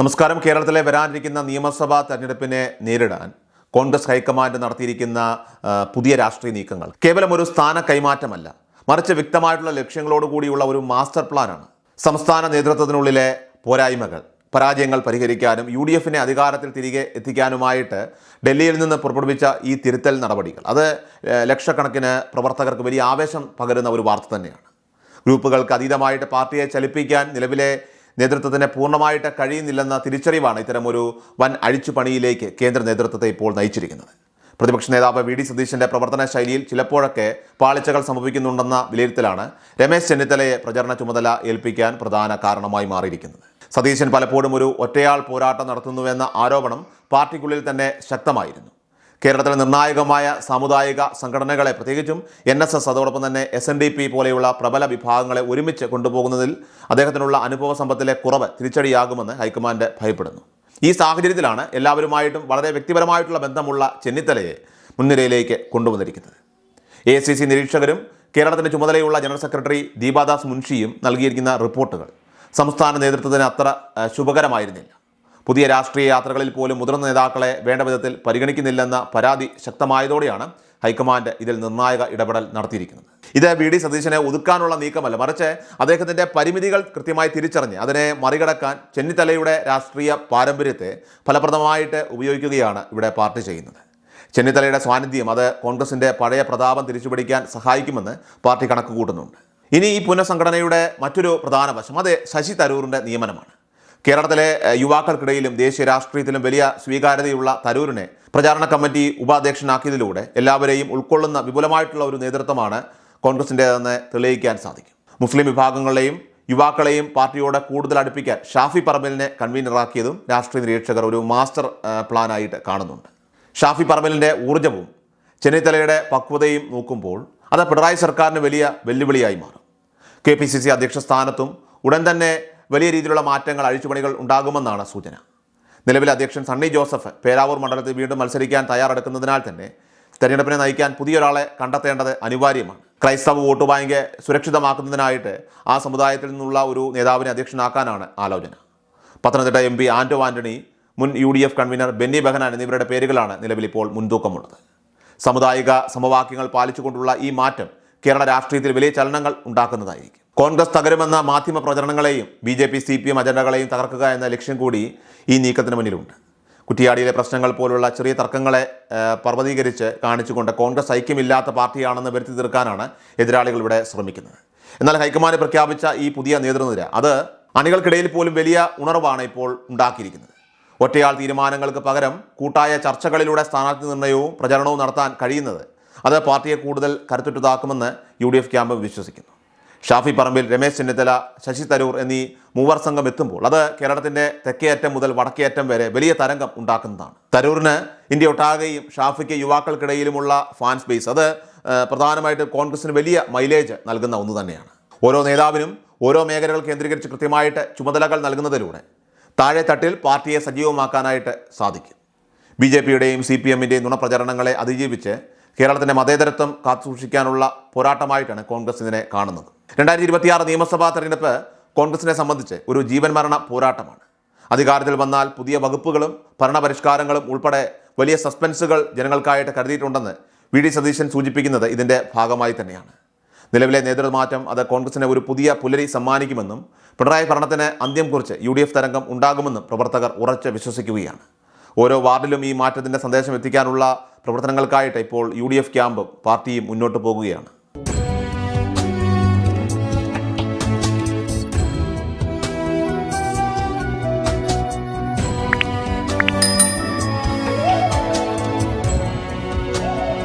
നമസ്കാരം. കേരളത്തിലെ വരാനിരിക്കുന്ന നിയമസഭാ തെരഞ്ഞെടുപ്പിനെ നേരിടാൻ കോൺഗ്രസ് ഹൈക്കമാൻഡ് നടത്തിയിരിക്കുന്ന പുതിയ രാഷ്ട്രീയ നീക്കങ്ങൾ കേവലം ഒരു സ്ഥാന കൈമാറ്റമല്ല. മറിച്ച് വ്യക്തമായിട്ടുള്ള ലക്ഷ്യങ്ങളോടുകൂടിയുള്ള ഒരു മാസ്റ്റർ പ്ലാനാണ്. സംസ്ഥാന നേതൃത്വത്തിനുള്ളിലെ പോരായ്മകൾ പരാജയങ്ങൾ പരിഹരിക്കാനും യു ഡി എഫിനെ അധികാരത്തിൽ തിരികെ എത്തിക്കാനുമായിട്ട് ഡൽഹിയിൽ നിന്ന് പുറപ്പെടുവിച്ച ഈ തിരുത്തൽ നടപടികൾ. അത് ലക്ഷക്കണക്കിന് പ്രവർത്തകർക്ക് വലിയ ആവേശം പകരുന്ന ഒരു വാർത്ത തന്നെയാണ്. ഗ്രൂപ്പുകൾക്ക് അതീതമായിട്ട് പാർട്ടിയെ ചലിപ്പിക്കാൻ നിലവിലെ നേതൃത്വത്തിന് പൂർണമായിട്ട് കഴിയുന്നില്ലെന്ന തിരിച്ചറിവാണ് ഇത്തരമൊരു വൻ അഴിച്ചുപണിയിലേക്ക് കേന്ദ്ര നേതൃത്വത്തെ ഇപ്പോൾ നയിച്ചിരിക്കുന്നത്. പ്രതിപക്ഷ നേതാവ് വി ഡി സതീശന്റെ പ്രവർത്തന ശൈലിയിൽ ചിലപ്പോഴൊക്കെ പാളിച്ചകൾ സംഭവിക്കുന്നുണ്ടെന്ന വിലയിരുത്തലാണ് രമേശ് ചെന്നിത്തലയെ പ്രചരണ ചുമതല ഏൽപ്പിക്കാൻ പ്രധാന കാരണമായി മാറിയിരിക്കുന്നത്. സതീശൻ പലപ്പോഴും ഒരു ഒറ്റയാൾ പോരാട്ടം നടത്തുന്നുവെന്ന ആരോപണം പാർട്ടിക്കുള്ളിൽ തന്നെ ശക്തമായിരുന്നു. കേരളത്തിലെ നിർണായകമായ സാമുദായിക സംഘടനകളെ പ്രത്യേകിച്ചും എൻ എസ് എസ് അതോടൊപ്പം തന്നെ എസ് എൻ ഡി പി പോലെയുള്ള പ്രബല വിഭാഗങ്ങളെ ഒരുമിച്ച് കൊണ്ടുപോകുന്നതിൽ അദ്ദേഹത്തിനുള്ള അനുഭവ സമ്പത്തിലെ കുറവ് തിരിച്ചടിയാകുമെന്ന് ഹൈക്കമാൻഡ് ഭയപ്പെടുന്നു. ഈ സാഹചര്യത്തിലാണ് എല്ലാവരുമായിട്ടും വളരെ വ്യക്തിപരമായിട്ടുള്ള ബന്ധമുള്ള ചെന്നിത്തലയെ മുൻനിരയിലേക്ക് കൊണ്ടുവന്നിരിക്കുന്നത്. എ സി സി നിരീക്ഷകരും കേരളത്തിന്റെ ചുമതലയുള്ള ജനറൽ സെക്രട്ടറി ദീപാദാസ് മുൻഷിയും നൽകിയിരിക്കുന്ന റിപ്പോർട്ടുകൾ സംസ്ഥാന നേതൃത്വത്തിന് അത്ര ശുഭകരമായിരുന്നില്ല. പുതിയ രാഷ്ട്രീയ യാത്രകളിൽ പോലും മുതിർന്ന നേതാക്കളെ വേണ്ട വിധത്തിൽ പരിഗണിക്കുന്നില്ലെന്ന പരാതി ശക്തമായതോടെയാണ് ഹൈക്കമാൻഡ് ഇതിൽ നിർണായക ഇടപെടൽ നടത്തിയിരിക്കുന്നത്. ഇത് വി ഡി സതീശനെ ഒതുക്കാനുള്ള നീക്കമല്ല മറിച്ച് അദ്ദേഹത്തിന്റെ പരിമിതികൾ കൃത്യമായി തിരിച്ചറിഞ്ഞ് അതിനെ മറികടക്കാൻ ചെന്നിത്തലയുടെ രാഷ്ട്രീയ പാരമ്പര്യത്തെ ഫലപ്രദമായിട്ട് ഉപയോഗിക്കുകയാണ് ഇവിടെ പാർട്ടി ചെയ്യുന്നത്. ചെന്നിത്തലയുടെ സാന്നിധ്യം അത് കോൺഗ്രസിന്റെ പഴയ പ്രതാപം തിരിച്ചുപിടിക്കാൻ സഹായിക്കുമെന്ന് പാർട്ടി കണക്ക് കൂട്ടുന്നുണ്ട് ഇനി ഈ പുനഃസംഘടനയുടെ മറ്റൊരു പ്രധാന വശം അത് ശശി തരൂറിന്റെ നിയമനമാണ്. കേരളത്തിലെ യുവാക്കൾക്കിടയിലും ദേശീയ രാഷ്ട്രീയത്തിലും വലിയ സ്വീകാര്യതയുള്ള തരൂരിനെ പ്രചാരണ കമ്മിറ്റി ഉപാധ്യക്ഷനാക്കിയതിലൂടെ എല്ലാവരെയും ഉൾക്കൊള്ളുന്ന വിപുലമായിട്ടുള്ള ഒരു നേതൃത്വമാണ് കോൺഗ്രസിന്റെതെന്ന് തെളിയിക്കാൻ സാധിക്കും. മുസ്ലിം വിഭാഗങ്ങളെയും യുവാക്കളെയും പാർട്ടിയോട് കൂടുതൽ അടുപ്പിക്കാൻ ഷാഫി പറമ്പലിനെ കൺവീനറാക്കിയതും രാഷ്ട്രീയ നിരീക്ഷകർ ഒരു മാസ്റ്റർ പ്ലാനായിട്ട് കാണുന്നുണ്ട്. ഷാഫി പറമ്പലിന്റെ ഊർജവും ചെന്നിത്തലയുടെ പക്വതയും നോക്കുമ്പോൾ അത് പിണറായി സർക്കാരിന് വലിയ വെല്ലുവിളിയായി മാറും. കെ പി സി സി അധ്യക്ഷ സ്ഥാനത്തും ഉടൻ തന്നെ വലിയ രീതിയിലുള്ള മാറ്റങ്ങൾ അഴിച്ചുപണികൾ ഉണ്ടാകുമെന്നാണ് സൂചന. നിലവിലെ അധ്യക്ഷൻ സണ്ണി ജോസഫ് പേരാവൂർ മണ്ഡലത്തിൽ വീണ്ടും മത്സരിക്കാൻ തയ്യാറെടുക്കുന്നതിനാൽ തന്നെ തെരഞ്ഞെടുപ്പിനെ നയിക്കാൻ പുതിയൊരാളെ കണ്ടെത്തേണ്ടത് അനിവാര്യമാണ്. ക്രൈസ്തവ വോട്ട് ബാങ്ക് സുരക്ഷിതമാക്കുന്നതിനായിട്ട് ആ സമുദായത്തിൽ നിന്നുള്ള ഒരു നേതാവിനെ അധ്യക്ഷനാക്കാനാണ് ആലോചന. പത്തനംതിട്ട എം പി ആന്റോ ആന്റണി മുൻ U D F convener Benny Behanan എന്നിവരുടെ പേരുകളാണ് നിലവിൽ ഇപ്പോൾ മുൻതൂക്കമുള്ളത്. സാമുദായിക സമവാക്യങ്ങൾ പാലിച്ചുകൊണ്ടുള്ള ഈ മാറ്റം കേരള രാഷ്ട്രീയത്തിൽ വലിയ ചലനങ്ങൾ ഉണ്ടാക്കുന്നതായിരിക്കും. കോൺഗ്രസ് തകരുമെന്ന മാധ്യമ പ്രചരണങ്ങളെയും B J P C P M അജണ്ടകളെയും തകർക്കുക എന്ന ലക്ഷ്യം കൂടി ഈ നീക്കത്തിന് മുന്നിലുണ്ട്. കുറ്റിയാടിയിലെ പ്രശ്നങ്ങൾ പോലുള്ള ചെറിയ തർക്കങ്ങളെ പർവതീകരിച്ച് കാണിച്ചുകൊണ്ട് കോൺഗ്രസ് ഐക്യമില്ലാത്ത പാർട്ടിയാണെന്ന് വരുത്തി തീർക്കാനാണ് എതിരാളികൾ ഇവിടെ ശ്രമിക്കുന്നത്. എന്നാൽ ഹൈക്കമാൻഡ് പ്രഖ്യാപിച്ച ഈ പുതിയ നേതൃനിര അത് അണികൾക്കിടയിൽ പോലും വലിയ ഉണർവാണ് ഇപ്പോൾ ഉണ്ടാക്കിയിരിക്കുന്നത്. ഒറ്റയാൾ തീരുമാനങ്ങൾക്ക് പകരം കൂട്ടായ ചർച്ചകളിലൂടെ സ്ഥാനാർത്ഥി നിർണയവും പ്രചരണവും നടത്താൻ കഴിയുന്നത് അത് പാർട്ടിയെ കൂടുതൽ കരുത്തുറ്റതാക്കുമെന്ന് യു ഡി എഫ് ക്യാമ്പ് വിശ്വസിക്കുന്നു. ഷാഫി പറമ്പിൽ രമേശ് ചെന്നിത്തല ശശി തരൂർ എന്നീ മൂവർ സംഘം എത്തുമ്പോൾ അത് കേരളത്തിന്റെ തെക്കേയറ്റം മുതൽ വടക്കേയറ്റം വരെ വലിയ തരംഗം ഉണ്ടാക്കുന്നതാണ്. തരൂറിന് ഇന്ത്യ ഒട്ടാകെയും ഷാഫിക്ക് യുവാക്കൾക്കിടയിലുമുള്ള ഫാൻസ് ബേസ് അത് പ്രധാനമായിട്ട് കോൺഗ്രസിന് വലിയ മൈലേജ് നൽകുന്ന ഒന്ന് തന്നെയാണ്. ഓരോ നേതാവിനും ഓരോ മേഖലകൾ കേന്ദ്രീകരിച്ച് കൃത്യമായിട്ട് ചുമതലകൾ നൽകുന്നതിലൂടെ താഴെ തട്ടിൽ പാർട്ടിയെ സജീവമാക്കാനായിട്ട് സാധിക്കും. ബി ജെ പിയുടെയും സി പി എമ്മിന്റെയും നുണപ്രചരണങ്ങളെ അതിജീവിച്ച് കേരളത്തിന്റെ മതേതരത്വം കാത്തുസൂക്ഷിക്കാനുള്ള പോരാട്ടമായിട്ടാണ് കോൺഗ്രസ് ഇതിനെ കാണുന്നത്. രണ്ടായിരത്തി ഇരുപത്തിയാറ് നിയമസഭാ തെരഞ്ഞെടുപ്പ് കോൺഗ്രസിനെ സംബന്ധിച്ച് ഒരു ജീവൻ മരണ പോരാട്ടമാണ്. അധികാരത്തിൽ വന്നാൽ പുതിയ വകുപ്പുകളും ഭരണപരിഷ്കാരങ്ങളും ഉൾപ്പെടെ വലിയ സസ്പെൻസുകൾ ജനങ്ങൾക്കായിട്ട് കരുതിയിട്ടുണ്ടെന്ന് വി ഡി സതീശൻ സൂചിപ്പിക്കുന്നത് ഇതിന്റെ ഭാഗമായി തന്നെയാണ്. നിലവിലെ നേതൃമാറ്റം അത് കോൺഗ്രസിന് ഒരു പുതിയ പുലരി സമ്മാനിക്കുമെന്നും പിണറായി ഭരണത്തിന് അന്ത്യം കുറിച്ച് യു ഡി എഫ് തരംഗം ഉണ്ടാകുമെന്നും പ്രവർത്തകർ ഉറച്ച് വിശ്വസിക്കുകയാണ്. ഓരോ വാർഡിലും ഈ മാറ്റത്തിന്റെ സന്ദേശം എത്തിക്കാനുള്ള പ്രവർത്തനങ്ങൾക്കായിട്ട് ഇപ്പോൾ യു ഡി എഫ് ക്യാമ്പും പാർട്ടിയും മുന്നോട്ട് പോകുകയാണ്.